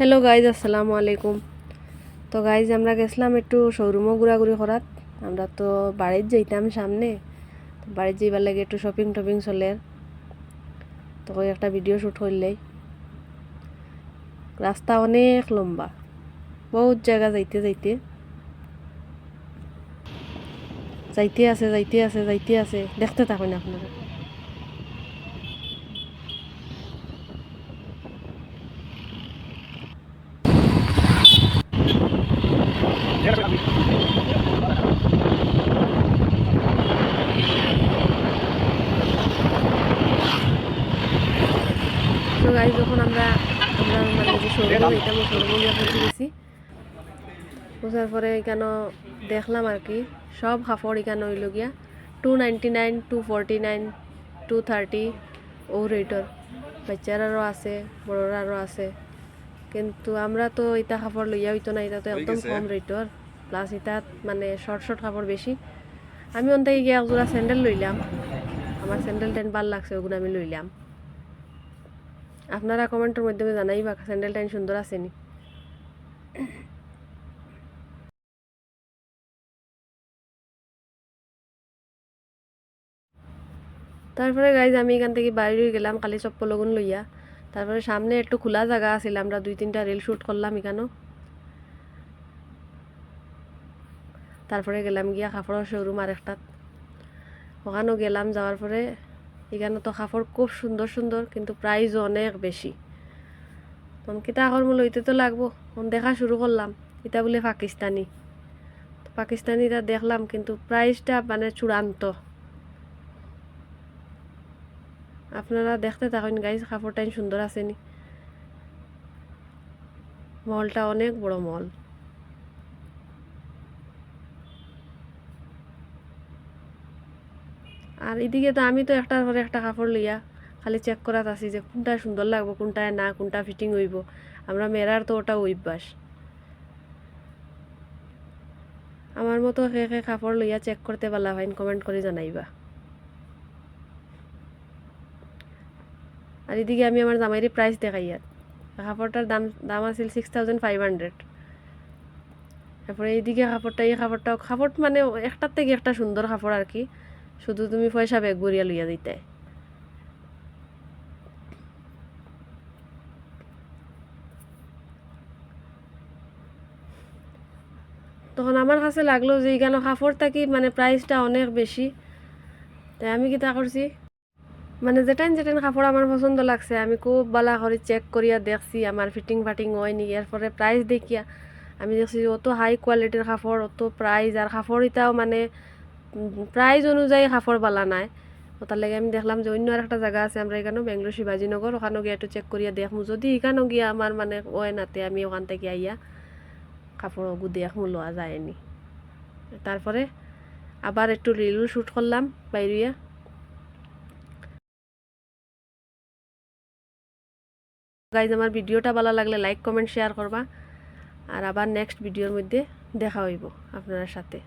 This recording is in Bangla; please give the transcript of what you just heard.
হ্যালো গাইজ আসসালামু আলাইকুম। তো গাইজ আমরা গেছিলাম একটু শোরুমও ঘোরাঘুরি করাত আমরা তো বাড়ির যাইতাম সামনে। বাড়ির যাইবার লাগে একটু শপিং টপিং চলে। তো একটা ভিডিও শ্যুট করলেই। রাস্তা অনেক লম্বা। বহুত জায়গা যাইতে যাইতে। যাইতে আছে যাইতে আছে যাইতে আছে। দেখতে থাকুন আপনারা। গাইজ যখন আমরা আমরা মানে যে শোরুমে গেছি। পৌঁছার পরে এখানে দেখলাম আর কি সব কাপড় এখানে হইল গিয়া two ninety nine two forty nine two thirty ও রেটর বাচ্চারারও আছে বড়রারও আছে। কিন্তু আমরা তো এটা কাপড় লইয়া হইতো না এটা তো একদম কম রেটর প্লাস এটা মানে শর্ট শর্ট কাপড় বেশি। আমি অন্তে গিয়ে একজোড়া স্যান্ডেল লইলাম। আমার স্যান্ডেল টেন ভালো লাগছে ওগুলো আমি লইলাম। আপনারা কমেন্টের মাধ্যমে জানাইবা স্যান্ডেল টাইন সুন্দর আছে নি তারপরে গাইজ আমি এখান থেকে বাইরে গেলাম কালি চপ্পল লগুন লইয়া। তারপরে সামনে একটু খোলা জায়গা আছিল আমরা দুই তিনটা রিল শ্যুট করলাম এখানেও। তারপরে গেলাম গিয়া কাপড়ের শোরুম আর একটাত ওখানেও গেলাম, যাওয়ার পরে এখানে তো কাপড় খুব সুন্দর সুন্দর, কিন্তু প্রাইস অনেক বেশি। তখন কিতা কর্ম লইতে তো লাগবো। তখন দেখা শুরু করলাম, এটা বলে পাকিস্তানি। তো পাকিস্তানিটা দেখলাম, কিন্তু প্রাইসটা মানে চূড়ান্ত। আপনারা দেখতে থাকুন গাইজ কাপড়টা সুন্দর আছে নি মলটা অনেক বড় মল। আর এদিকে তো আমি তো একটার পরে একটা কাপড় লইয়া খালি চেক করাত আছি যে কোনটা সুন্দর লাগবো কোনটায় না, কোনটা ফিটিং হইব। আমরা মেরার তো ওটা অভ্যাস। আমার মতো কে কাপড় লইয়া চেক করতে পারলা ভাইন কমেন্ট করে জানাইবা। আর এদিকে আমি আমার জামাইরি প্রাইস দেখাই আর কাপড়টার দাম দাম আছিল সিক্স থাউজেন্ড ফাইভ হান্ড্রেড তারপরে এইদিকে কাপড়টা, এই কাপড়টা কাপড় মানে একটার থেকে একটা সুন্দর কাপড় আর কি। শুধু তুমি পয়সা ব্যাগ ভরিয়া লইয়া দিতে। তখন আমার কাছে লাগল যে এইখানে কাপড় থাকি মানে প্রাইসটা অনেক বেশি। তাই আমি কিতা করছি? মানে যেটাইন যেটাইন কাপড় আমার পছন্দ লাগছে, আমি খুব বালা করে চেক করিয়া দেখছি, আমার ফিটিং ফাটিং হয় নি এরপরে প্রাইস দেখিয়া আমি দেখছি অত হাই কোয়ালিটির কাপড়, অত প্রাইস আর কাপড় এটাও মানে প্রাইস অনুযায়ী কাপড় বালা নাই। তার লাগে আমি দেখলাম যে অন্য আর একটা জায়গা আছে আমরা এখানেও বেঙ্গলোর শিবাজীনগর ওখানেও গিয়ে একটু চেক করিয়া দেখমু যদি এখানেও গিয়া আমার মানে ওয় নাতে আমি ওখান থেকে আইয়া কাপড় ওগু দেখমু লওয়া যায়নি তারপরে আবার একটু রিলও শ্যুট করলাম বাইরিয়া গাইজ আমার ভিডিওটা ভালো লাগলে লাইক কমেন্ট শেয়ার করবা আর আবার নেক্সট ভিডিওর মধ্যে দেখা হইব আপনার সাথে।